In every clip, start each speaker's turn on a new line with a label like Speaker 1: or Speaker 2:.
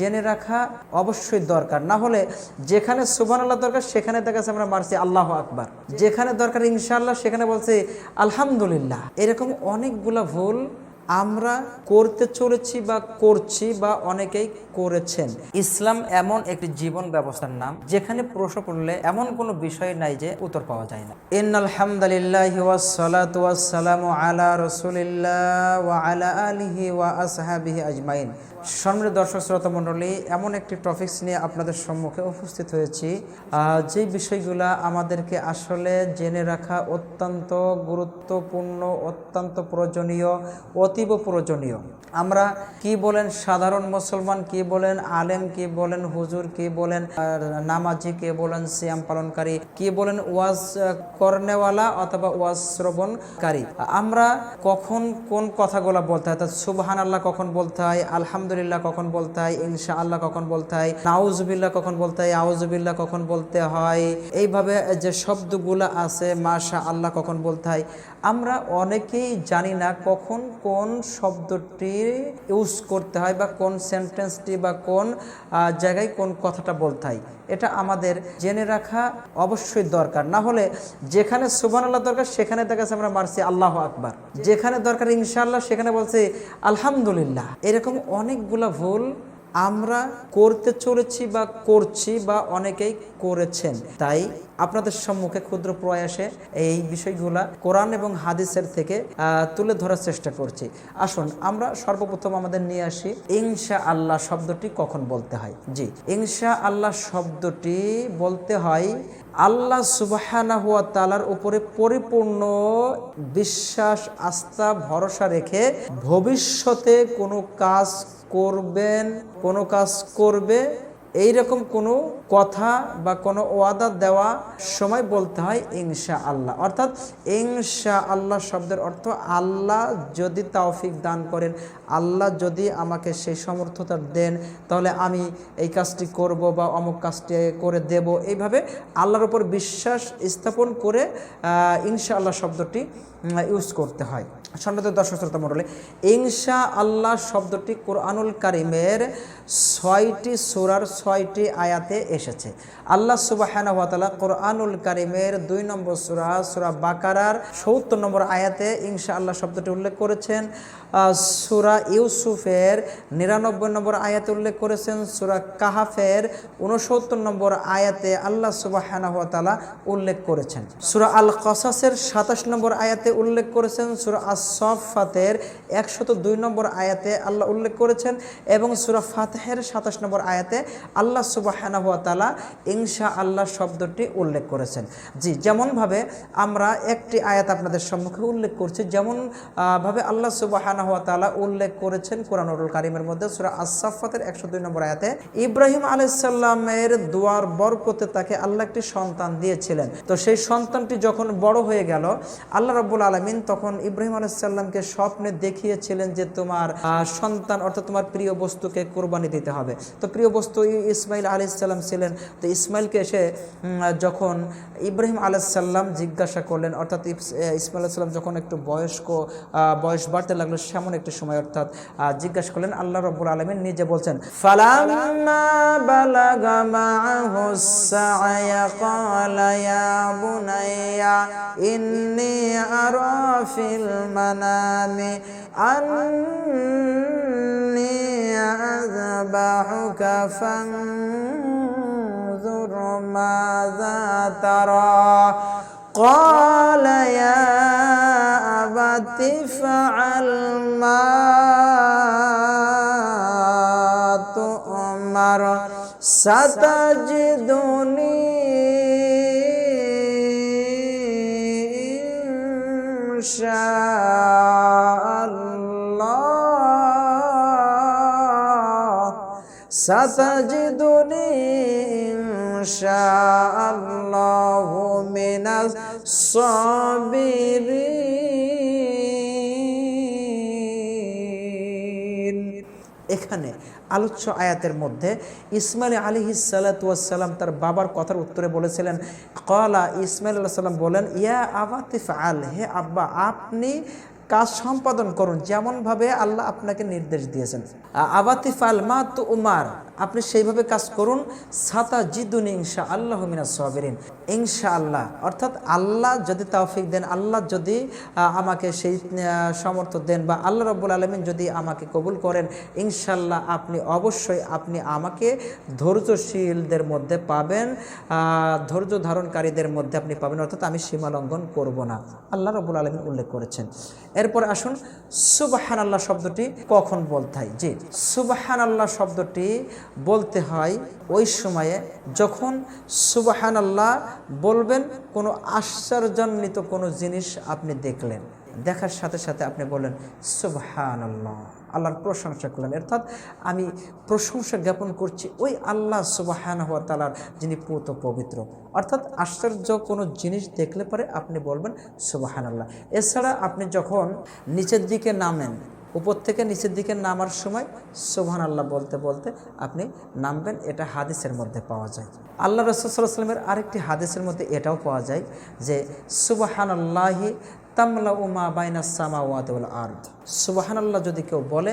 Speaker 1: জেনে রাখা অবশ্যই দরকার। না হলে যেখানে সুবান আল্লাহ দরকার, সেখানে দেখা যাচ্ছে আমরা মারছি আল্লাহ আকবার। যেখানে দরকার ইনশাল্লাহ সেখানে বলছে আলহামদুলিল্লাহ। এরকম অনেকগুলা ভুল আমরা করতে চলেছি বা করছি বা অনেকেই করেছেন। ইসলাম এমন একটি জীবন ব্যবস্থার নাম, যেখানে প্রশ্ন করলে এমন কোনো বিষয় নাই যে উত্তর পাওয়া যায় না। ইন আলহামদুলিল্লাহ ওয়াসসালামু আলা রাসূলিল্লাহ ওয়া আলা আলিহি ওয়া আসহাবিহি আজমাইন। সম্মানিত দর্শক, শ্রোতা মণ্ডলী, এমন একটি টপিকস নিয়ে আপনাদের সম্মুখে উপস্থিত হয়েছি। যে বিষয়গুলা আমাদেরকে আসলে জেনে রাখা অত্যন্ত গুরুত্বপূর্ণ, অত্যন্ত প্রয়োজনীয় অতীব প্রয়োজনীয়। আমরা কি বলেন সাধারণ মুসলমান, কি বলেন আলেম, কি বলেন হুজুর, কি বলেন নামাজি, কে বলেন সিয়াম পালনকারী, কি বলেন ওয়াজ করনেওয়ালা অথবা ওয়াজ শ্রবণকারী। আমরা কখন কোন কথাগুলো বলতে হয়? সুবহান আল্লাহ কখন বলতে হয়, আলহামদুলিল্লাহ কখন বলতে হয় ইনশা আল্লাহ কখন বলতে হয়, নাউজুবিল্লাহ কখন বলতে হয়, আউজুবিল্লাহ কখন বলতে হয়, এইভাবে যে শব্দগুলো আছে মাশা আল্লাহ কখন বলতে হয়, আমরা অনেকেই জানি না কখন কোন শব্দটি ইউজ করতে হয় বা কোন সেন্টেন্সটি বা কোন জায়গায় কোন কথাটা বলতে হয়, এটা আমাদের জেনে রাখা অবশ্যই দরকার। না হলে যেখানে সুবান আল্লাহ দরকার, সেখানে দেখা যাচ্ছে আমরা মারছি আল্লাহ আকবার। যেখানে দরকার ইনশাল্লাহ সেখানে বলছে আলহামদুলিল্লাহ। এরকম অনেকগুলো ভুল আমরা করতে চলেছি বা করছি বা অনেকেই করেছেন। তাই আপনাদের সম্মুখে ক্ষুদ্র প্রয়াসে এই বিষয়গুলা কোরআন এবং হাদিসের থেকে তুলে ধরার চেষ্টা করছি। আসুন, আমরা সর্বপ্রথম আমাদের নিয়ে আসি ইনশা আল্লাহ শব্দটি কখন বলতে হয়? জি ইনশা আল্লাহ শব্দটি বলতে হয় আল্লাহ সুবাহানা হুয়া তালার উপরে পরিপূর্ণ বিশ্বাস, আস্থা, ভরসা রেখে ভবিষ্যতে কোনো কাজ করবেন, কোনো কাজ করবে এইরকম কোনো কথা বা কোনো ওয়াদা দেওয়া সময় বলতে হয় ইনশা আল্লাহ অর্থাৎ ইনশা আল্লাহ শব্দের অর্থ আল্লাহ যদি তাওফিক দান করেন, আল্লাহ যদি আমাকে সেই সমর্থতা দেন, তাহলে আমি এই কাজটি করব বা অমুক কাজটি করে দেব। এইভাবে আল্লাহর উপর বিশ্বাস স্থাপন করে ইনশা আল্লাহ শব্দটি ইউজ করতে হয়। সম্মানিত দর্শক শ্রোতা মণ্ডলী ইনশা আল্লাহ শব্দটি কোরআনুল কারিমের ছয়টি সুরার ছয়টি আয়াতে এসেছে। আল্লাহ সুবাহানহতালা কোরআনুল কারিমের দুই নম্বর সুরা সুরা বাকারার সত্তর নম্বর আয়াতে ইনশা আল্লাহ শব্দটি উল্লেখ করেছেন। সুরা ইউসুফের নিরানব্বই নম্বর আয়াতে উল্লেখ করেছেন সুরা কাহাফের উনসত্তর নম্বর আয়াতে আল্লাহ সুবাহানা ওয়াতালা উল্লেখ করেছেন। সুরা আল কসাসের সাতাশ নম্বর আয়াতে উল্লেখ করেছেন সুরা আসফাতের একশত দুই নম্বর আয়াতে আল্লাহ উল্লেখ করেছেন এবং সুরা ফাতেহের সাতাশ নম্বর আয়াতে আল্লাহ সুবাহানা তালা ইনশা আল্লাহ শব্দটি উল্লেখ করেছেন। জি যেমনভাবে আমরা একটি আয়াত আপনাদের সম্মুখে উল্লেখ করছি যেমন আহ, ভাবে আল্লাহ সুবাহানা তালা উল্লেখ করেছেন কোরআনুল কারিমের মধ্যে সুরা আসাফাতের একশো দুই নম্বর আয়াতে, ইব্রাহিম আলাইসাল্লামের দুয়ার বরকতে তাকে আল্লাহ একটি সন্তান দিয়েছিলেন। তো সেই সন্তানটি যখন বড় হয়ে গেল, আল্লাহ রাব্বুল আলমিন তখন ইব্রাহিম আলাইসাল্লামকে স্বপ্নে দেখিয়েছিলেন যে তোমার সন্তান অর্থাৎ তোমার প্রিয় বস্তুকে কোরবানি দিতে হবে। তো প্রিয় বস্তু ইসমাইল আলাইসাল্লাম ছিলেন। তো ইসমাইলকে এসে যখন ইব্রাহিম আলাইসাল্লাম জিজ্ঞাসা করলেন, অর্থাৎ ইসমাইল আলাইসাল্লাম যখন একটু বয়স্ক বয়স বাড়তে লাগল সেমন একটি সময় অর্থাৎ আহ, জিজ্ঞাসা করলেন আল্লাহ রব্বুল আলমিন নিজে বলছেন ফালাম্মা বালাগা মাআহুস সা'য়া ক্বালা ইয়া বুনাইয়া ইন্নী আরা ফিল মানামি আন্নী আযবাহুকা ফানজুর মাযা তারা قال يا أبت افعل ما تؤمر ستجدني إن شاء الله ستجدني إن شاء الله من الصابرين এখানে আলোচ্য আয়াতের মধ্যে ইসমাইল আলী সালাতাম তার বাবার কথার উত্তরে বলেছিলেন কলা ইসমাইল আল্লাহ সাল্লাম বলেন, ইয়া আবাতিফ আল হে আব্বা, আপনি কাজ সম্পাদন করুন যেমনভাবে আল্লাহ আপনাকে নির্দেশ দিয়েছেন। আবাতিফ আল মা তো উমার। আপনি সেইভাবে কাজ করুন, সাতা জিদুন ইনশা আল্লাহ মিনা সবেরিন। ইনশা আল্লাহ অর্থাৎ আল্লাহ যদি তৌফিক দেন, আল্লাহ যদি আমাকে সেই সমর্থ দেন বা আল্লাহ রব্বুল আলমিন যদি আমাকে কবুল করেন ইনশাল্লাহ আপনি অবশ্যই আপনি আমাকে ধৈর্যশীলদের মধ্যে পাবেন ধৈর্য ধারণকারীদের মধ্যে আপনি পাবেন, অর্থাৎ আমি সীমা লঙ্ঘন করব না। আল্লাহ রব্বুল আলমিন উল্লেখ করেছেন। এরপর আসুন সুবাহান আল্লাহ শব্দটি কখন বলতে হয়? জি সুবাহান আল্লাহ শব্দটি বলতে হয় ওই সময়ে যখন সুবাহান আল্লাহ বলবেন, কোনো আশ্চর্যান্বিত কোনো জিনিস আপনি দেখলেন। দেখার সাথে সাথে আপনি বললেন সুবহান আল্লাহ আল্লাহর প্রশংসা করলেন। অর্থাৎ আমি প্রশংসা জ্ঞাপন করছি ওই আল্লাহ সুবাহান হওয়া তালার যিনি পুত পবিত্র। অর্থাৎ আশ্চর্য কোনো জিনিস দেখলে পরে আপনি বলবেন সুবাহান আল্লাহ এছাড়া আপনি যখন নিচের দিকে নামেন উপর থেকে নিচের দিকে নামার সময় সুবহান আল্লাহ বলতে বলতে আপনি নামবেন, এটা হাদিসের মধ্যে পাওয়া যায়। আল্লাহ রসুলামের আরেকটি হাদিসের মধ্যে এটাও পাওয়া যায় যে সুবাহান আল্লাহি তামলা উমা বাইনা সামা ওয়াদেউল আর্দ। সুবাহান আল্লাহ যদি কেউ বলে,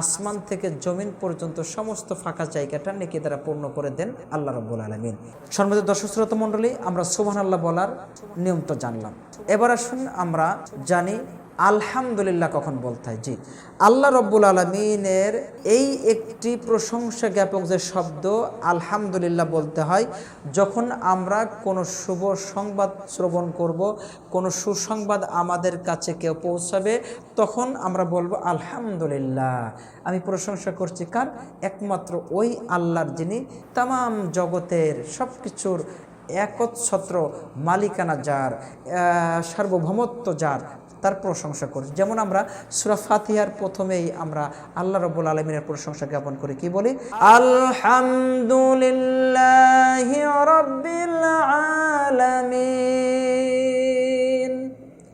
Speaker 1: আসমান থেকে জমিন পর্যন্ত সমস্ত ফাঁকা জায়গাটা নেকি দ্বারা পূর্ণ করে দেন আল্লাহ রব্বুল আলমিন। সর্বদা দর্শক শ্রোতা মণ্ডলী, আমরা সুবাহান আল্লাহ বলার নিয়ম তো জানলাম। এবার আসুন আমরা জানি আলহামদুলিল্লাহ কখন বলতে হয়? জি। আল্লাহ রব্বুল আলমিনের এই একটি প্রশংসা জ্ঞাপক যে শব্দ আলহামদুলিল্লাহ বলতে হয়, যখন আমরা কোনো শুভ সংবাদ শ্রবণ করব, কোনো সুসংবাদ আমাদের কাছে কেউ পৌঁছাবে, তখন আমরা বলব আলহামদুলিল্লাহ। আমি প্রশংসা করছি কার? একমাত্র ওই আল্লাহর যিনি তাম জগতের সব কিছুর একচ্ছত্র মালিকানা যার সার্বভৌমত্ব যার তার প্রশংসা করি। যেমন আমরা সুরা ফাতিহার প্রথমেই আমরা আল্লাহ রব্বুল আলমিনের প্রশংসা জ্ঞাপন করি। কি বলি? আলহামদুলিল্লাহ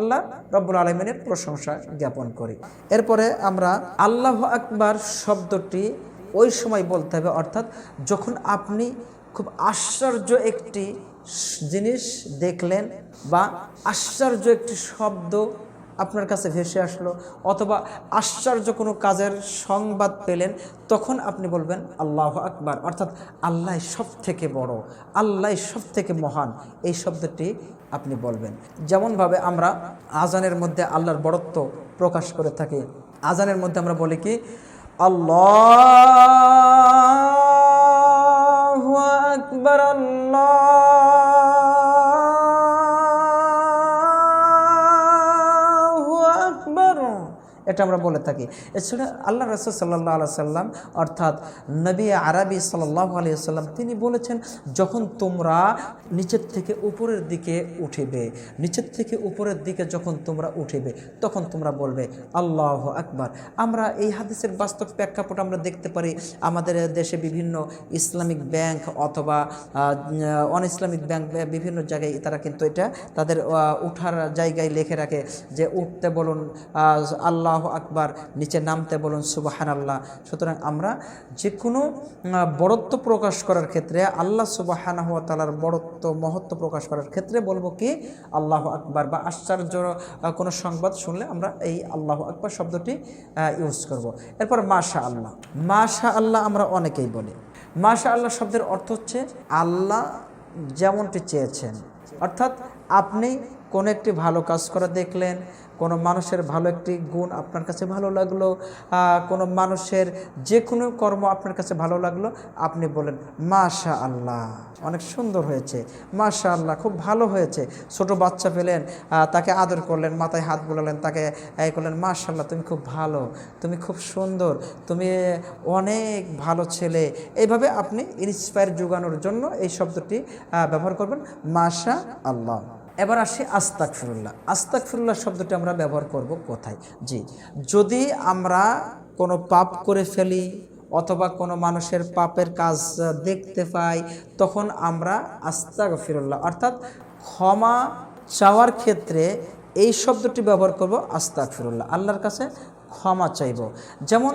Speaker 1: আল্লাহ রব্বুল আলমিনের প্রশংসা জ্ঞাপন করি। এরপরে আমরা আল্লাহ আকবার শব্দটি ওই সময় বলতে হবে, অর্থাৎ যখন আপনি খুব আশ্চর্য একটি জিনিস দেখলেন বা আশ্চর্য একটি শব্দ আপনার কাছে ভেসে আসলো, অথবা আশ্চর্য কোনো কাজের সংবাদ পেলেন, তখন আপনি বলবেন, আল্লাহ আকবার। অর্থাৎ, আল্লাহ সব থেকে বড়, আল্লাহ সব থেকে মহান। এই শব্দটি আপনি বলবেন। যেমনভাবে আমরা আজানের মধ্যে আল্লাহর বড়ত্ব প্রকাশ করে থাকি, আজানের মধ্যে আমরা বলি কি, আল্লাহ আকবর, আল্লাহ এটা আমরা বলে থাকি। এছাড়া আল্লাহ রসুল সাল্লাহ আল্লাহ সাল্লাম, অর্থাৎ নবী আরবি সাল্লাহ আলিয়াল্লাম তিনি বলেছেন, যখন তোমরা নিচের থেকে উপরের দিকে উঠিবে, নিচের থেকে উপরের দিকে যখন তোমরা উঠিবে, তখন তোমরা বলবে, আল্লাহ আকবার। আমরা এই হাদিসের বাস্তব প্রেক্ষাপট আমরা দেখতে পারি, আমাদের দেশে বিভিন্ন ইসলামিক ব্যাংক অথবা অন ইসলামিক ব্যাংক বিভিন্ন জায়গায় তারা কিন্তু এটা তাদের উঠার জায়গায় লিখে রাখে যে, উঠতে বলুন আল্লাহ আকবার, নিচে নামতে বলুন সুবাহান আল্লাহ সুতরাং আমরা যে কোনো বড়ত্ব প্রকাশ করার ক্ষেত্রে আল্লাহ সুবাহান তালার বড়ত্ব, মহত্ব প্রকাশ করার ক্ষেত্রে বলব কি? আল্লাহ আকবার বা আশ্চর্য কোনো সংবাদ শুনলে আমরা এই আল্লাহ আকবার শব্দটি ইউজ করব। এরপর মাশা আল্লাহ মাশা আল্লাহ আমরা অনেকেই বলি। মাশা আল্লাহ শব্দের অর্থ হচ্ছে আল্লাহ যেমনটি চেয়েছেন। অর্থাৎ আপনি কোনো একটি ভালো কাজ করা দেখলেন কোনো মানুষের ভালো একটি গুণ আপনার কাছে ভালো লাগল কোনো মানুষের যে কোনো কর্ম আপনার কাছে ভালো লাগল, আপনি বলেন মাশা আল্লাহ অনেক সুন্দর হয়েছে মাশা আল্লাহ খুব ভালো হয়েছে। ছোট বাচ্চা পেলেন তাকে আদর করলেন, মাথায় হাত বুলালেন, তাকে এই করলেন মাশাল্লাহ তুমি খুব ভালো, তুমি খুব সুন্দর, তুমি অনেক ভালো ছেলে। এইভাবে আপনি ইন্সপায়ার যোগানোর জন্য এই শব্দটি ব্যবহার করবেন মাশা আল্লাহ এবার আসি আস্তাক ফিরুল্লাহ আস্তাক ফিরুল্লাহ শব্দটি আমরা ব্যবহার করব কোথায়? জি। যদি আমরা কোনো পাপ করে ফেলি অথবা কোনো মানুষের পাপের কাজ দেখতে পাই, তখন আমরা আস্তাক ফিরুল্লাহ অর্থাৎ ক্ষমা চাওয়ার ক্ষেত্রে এই শব্দটি ব্যবহার করব আস্তাক ফিরুল্লাহ আল্লাহর কাছে ক্ষমা চাইব। যেমন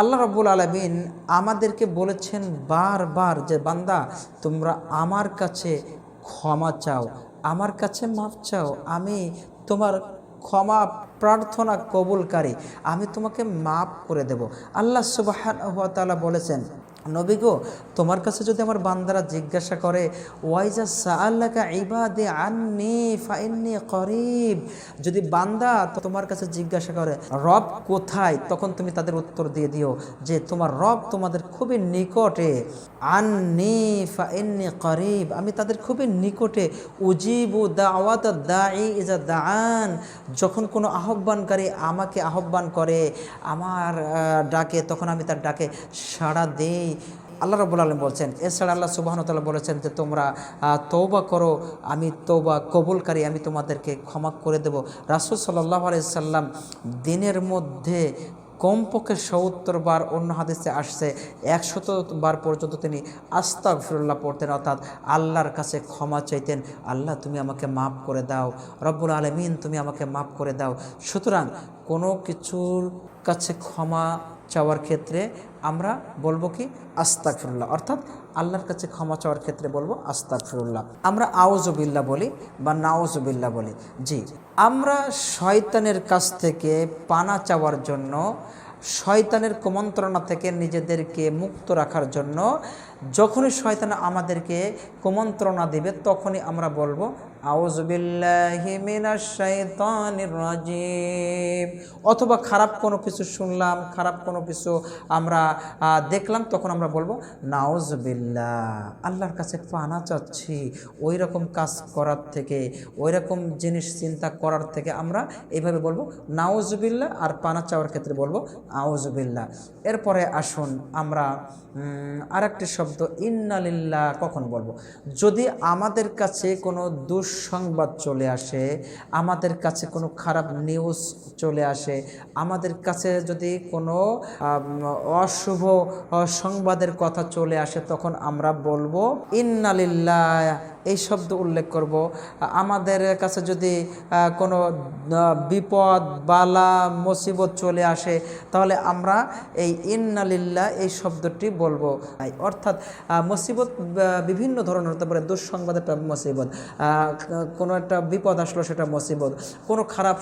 Speaker 1: আল্লাহ রব্বুল আলমিন আমাদেরকে বলেছেন বারবার যে, বান্দা, তোমরা আমার কাছে ক্ষমা চাও। আমার কাছে মাপ চাও, আমি তোমার ক্ষমা প্রার্থনা কবুলকারী, আমি তোমাকে মাফ করে দেব। আল্লাহ সুবাহ বলেছেন নবী গো, তোমার কাছে যদি আমার বান্দারা জিজ্ঞাসা করে ওয়াইজা সাআল্লাকা ইবাদে আন্নি ফাইন্নি করিব? যদি বান্দা তোমার কাছে জিজ্ঞাসা করে, রব কোথায়? তখন তুমি তাদের উত্তর দিয়ে দিও যে, তোমার রব তোমাদের খুবই নিকটে। আন্নি ফাইন্নি করিব। আমি তাদের খুবই নিকটে। উজিবু দাওয়াত ইজা দান যখন কোনো আহ্বানকারী আমাকে আহ্বান করে, আমার ডাকে, তখন আমি তার ডাকে সাড়া দেই। আল্লাহ রবুল আলম বলছেন, এছাড়া আল্লাহ সুবাহতাল্লাহ বলেছেন যে তোমরা তৌবা করো, আমি তৌবা কবুলকারী, আমি তোমাদেরকে ক্ষমা করে দেব। রাসুল সাল্লাহ আলাইসাল্লাম দিনের মধ্যে কমপক্ষে সত্তর বার অন্য হাদিসে আসছে, একশত বার পর্যন্ত তিনি আস্তাক ফিরুল্লাহ পড়তেন, অর্থাৎ আল্লাহর কাছে ক্ষমা চাইতেন। আল্লাহ, তুমি আমাকে মাফ করে দাও। রব্বুল আলমিন, তুমি আমাকে মাফ করে দাও। সুতরাং কোনো কিছুর কাছে ক্ষমা চাওয়ার ক্ষেত্রে আমরা বলব কি আস্তাক ফিরুল্লাহ অর্থাৎ আল্লাহর কাছে ক্ষমা চাওয়ার ক্ষেত্রে বলব আস্তাক ফিরুল্লাহ আমরা আওজবিল্লা বলি বা নাওজবিল্লা বলি। জি। আমরা শয়তানের কাছ থেকে পানা চাওয়ার জন্য, শয়তানের কুমন্ত্রণা থেকে নিজেদেরকে মুক্ত রাখার জন্য যখনই শয়তান আমাদেরকে কুমন্ত্রণা দেবে, তখনই আমরা বলব রাজিম। অথবা খারাপ কোনো কিছু শুনলাম, খারাপ কোনো কিছু আমরা দেখলাম, তখন আমরা বলব নাউজবিল্লাহ আল্লাহর কাছে পানা চাচ্ছি। ওই রকম কাজ করার থেকে ওই রকম জিনিস চিন্তা করার থেকে আমরা এইভাবে বলব নাউজবিল্লাহ আর পানা চাওয়ার ক্ষেত্রে বলব আউজবিল্লাহ এরপরে আসুন আমরা আর একটি শব্দ ইন্নালিল্লাহ কখন বলব? যদি আমাদের কাছে কোনো দুঃসংবাদ চলে আসে, আমাদের কাছে কোনো খারাপ নিউজ চলে আসে, আমাদের কাছে যদি কোনো অশুভ সংবাদের কথা চলে আসে, তখন আমরা বলব ইন্নালিল্লাহ এই শব্দ উল্লেখ করব। আমাদের কাছে যদি কোনো বিপদ, বালা, মুসিবত চলে আসে, তাহলে আমরা এই ইন্নালিল্লাহ এই শব্দটি বলব। অর্থাৎ মুসিবত বিভিন্ন ধরনের হতে পারে, দুঃসংবাদ মুসিবত কোনো একটা বিপদ আসলো সেটা মুসিবত, কোনো খারাপ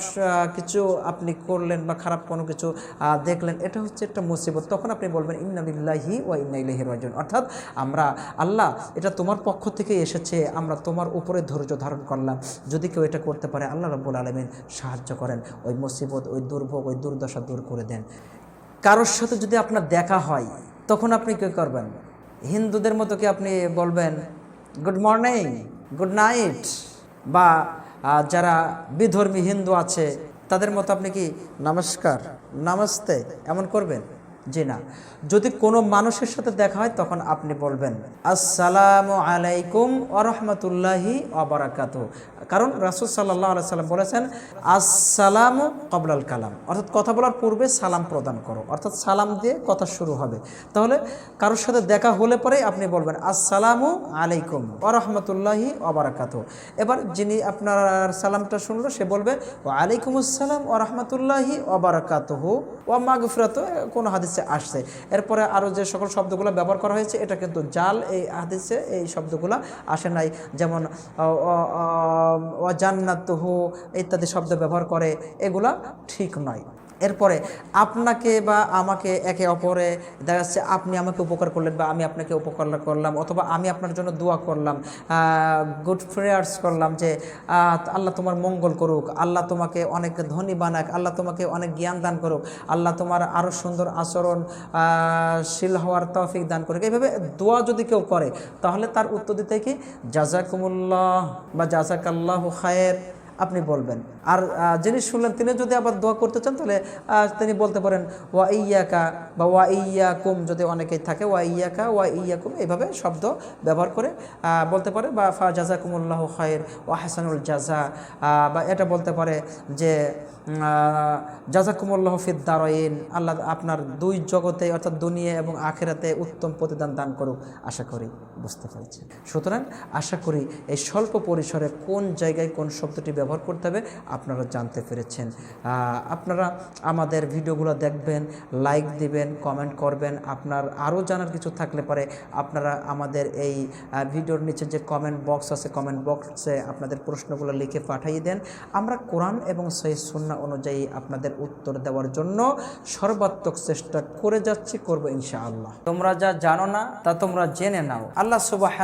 Speaker 1: কিছু আপনি করলেন বা খারাপ কোনো কিছু দেখলেন, এটা হচ্ছে একটা মুসিবত। তখন আপনি বলবেন ইন্নালিল্লাহি ওয়া ইন্না ইলাইহি রাজিউন। অর্থাৎ, আমরা, আল্লাহ এটা তোমার পক্ষ থেকে এসেছে আমরা তোমার উপরে ধৈর্য ধারণ করলাম। যদি কেউ এটা করতে পারে, আল্লাহ রব্বুল আলমিন সাহায্য করেন। ওই মুসিবত, ওই দুর্ভোগ, ওই দুর্দশা দূর করে দেন। কারোর সাথে যদি আপনার দেখা হয়, তখন আপনি কী করবেন? হিন্দুদের মতো কি আপনি বলবেন গুড মর্নিং গুড নাইট বা যারা বিধর্মী হিন্দু আছে, তাদের মতো আপনি কি নমস্কার, নমস্তে এমন করবেন? জি না। যদি কোনো মানুষের সাথে দেখা হয়, তখন আপনি বলবেন, আসসালামু আলাইকুম আরহামতুল্লাহি অবরাকাত কারণ রাসুল সাল্লাহ সাল্লাম বলেছেন, আসসালামু কবলাল কালাম। অর্থাৎ কথা বলার পূর্বে সালাম প্রদান করো। অর্থাৎ সালাম দিয়ে কথা শুরু হবে। তাহলে কারোর সাথে দেখা হলে পরে আপনি বলবেন, আসসালামু আলাইকুম আরহামতুল্লাহি অবরাকাত এবার যিনি আপনার সালামটা শুনলো, সে বলবে ও আলাইকুম আসসালাম ও রহমতুল্লাহি অবরাকাতহ ও মাগফিরাত কোন হাদিসে আসছে। এরপরে আরও যে সকল শব্দগুলো ব্যবহার করা হয়েছে, এটা কিন্তু জাল এই হাদিসে এই শব্দগুলো আসে নাই। যেমন ও জান্নাতহু ইত্যাদি শব্দ ব্যবহার করে, এগুলা ঠিক নয়। এরপরে আপনাকে বা আমাকে একে অপরে দেখা যাচ্ছে আপনি আমাকে উপকার করলেন বা আমি আপনাকে উপকার করলাম অথবা আমি আপনার জন্য দোয়া করলাম গুড প্রেয়ার্স করলাম যে আল্লাহ তোমার মঙ্গল করুক, আল্লাহ তোমাকে অনেক ধনী বানাক, আল্লাহ তোমাকে অনেক জ্ঞান দান করুক, আল্লাহ তোমার আরও সুন্দর আচরণ শীল হওয়ার তৌফিক দান করুক। এইভাবে দোয়া যদি কেউ করে তাহলে তার উত্তর দিতে কি? জাজাকুমুল্লাহ বা জাজাকাল্লাহ খায়ের। আপনি বলবেন। আর যিনি শুনলেন তিনি যদি আবার দোয়া করতে চান, তাহলে তিনি বলতে পারেন, ওয়া ইয়াকা বা ওয়া ইয়াকুম যদি অনেকেই থাকে, ওয়া ইয়াকা ওয়া ইয়াকুম এইভাবে শব্দ ব্যবহার করে বলতে পারে, বা ফা জাজাকুমুল্লাহ খায়ের ওয়া হাসানুল জাজা বা এটা বলতে পারে যে জাজাকুমুল্লাহ ফিদ্দারইন আল্লাহ আপনার দুই জগতে, অর্থাৎ দুনিয়া এবং আখেরাতে উত্তম প্রতিদান দান করুক। আশা করি বুঝতে পেরেছি সুতরাং, আশা করি এই স্বল্প পরিসরে কোন জায়গায় কোন শব্দটি ব্যবহার ব্যবহার করতে হবে, আপনারা জানতে পেরেছেন। আপনারা আমাদের ভিডিওগুলো দেখবেন লাইক দিবেন কমেন্ট করবেন। আপনার আরও জানার কিছু থাকলে পরে আপনারা আমাদের এই ভিডিওর নিচে যে কমেন্ট বক্স আছে কমেন্ট বক্সে আপনাদের প্রশ্নগুলো লিখে পাঠিয়ে দেন। আমরা কোরআন এবং সেই সুন্না অনুযায়ী আপনাদের উত্তর দেওয়ার জন্য সর্বাত্মক চেষ্টা করে যাচ্ছি, করব ইনশাআল্লাহ। তোমরা যা জানো না, তা তোমরা জেনে নাও। আল্লাহ সুবাহ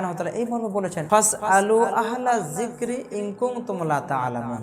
Speaker 1: এই মর্মে বলেছেন ফাস আলু আহলা জিক্রি ইনকুম তোমলা তা আলামান